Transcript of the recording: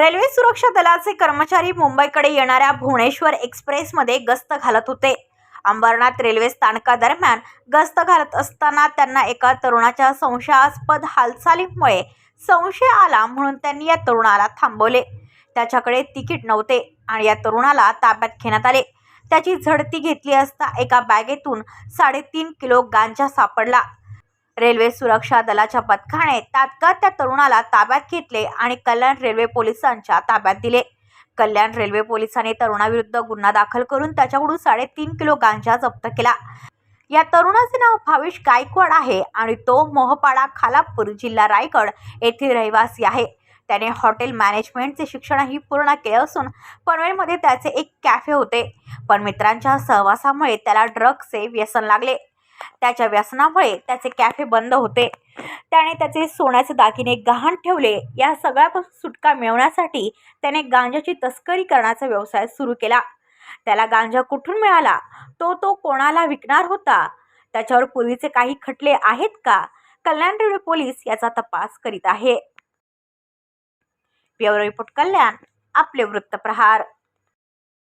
Railway सुरक्षा दलाचे कर्मचारी मुंबईकडे येणाऱ्या भुवनेश्वर एक्सप्रेसमध्ये गस्त घालत होते. अंबरनाथ रेल्वे स्थानकादरम्यान गस्त घालत असताना त्यांना एका तरुणाच्या संशयास्पद हालचालीमुळे संशय आला म्हणून त्यांनी या तरुणाला थांबवले. त्याच्याकडे तिकीट नव्हते आणि या तरुणाला ताब्यात घेण्यात आले. त्याची झडती घेतली असता एका बॅगेतून साडेतीन किलो गांजा सापडला. रेल्वे सुरक्षा दलाच्या पथकाने तात्काळ त्या तरुणाला ताब्यात घेतले आणि कल्याण रेल्वे पोलिसांच्या ताब्यात दिले. कल्याण रेल्वे पोलिसांनी तरुणाविरुद्ध गुन्हा दाखल करून त्याच्याकडून साडेतीन किलो गांजा जप्त केला. या तरुणाचे नाव भावेश गायकवाड आहे आणि तो मोहपाडा खालापूर जिल्हा रायगड येथील रहिवासी आहे. त्याने हॉटेल मॅनेजमेंटचे शिक्षणही पूर्ण केले असून पनवेलमध्ये त्याचे एक कॅफे होते. पण मित्रांच्या सहवासामुळे त्याला ड्रग्सचे व्यसन लागले. त्याच्या व्यसनामुळे त्याचे कॅफे बंद होते. त्याने त्याचे सोन्याचे दागिने गहाण ठेवले. या सगळ्यापासून सुटका मिळवण्यासाठी त्याने गांजाची तस्करी करण्याचा व्यवसाय सुरू केला. त्याला गांजा कुठून मिळाला? तो तो कोणाला विकणार होता? त्याच्यावर पूर्वीचे काही खटले आहेत का? कल्याण रेल्वे पोलीस याचा तपास करीत आहे. ब्युरो रिपोर्ट कल्याण आपले वृत्तप्रहार.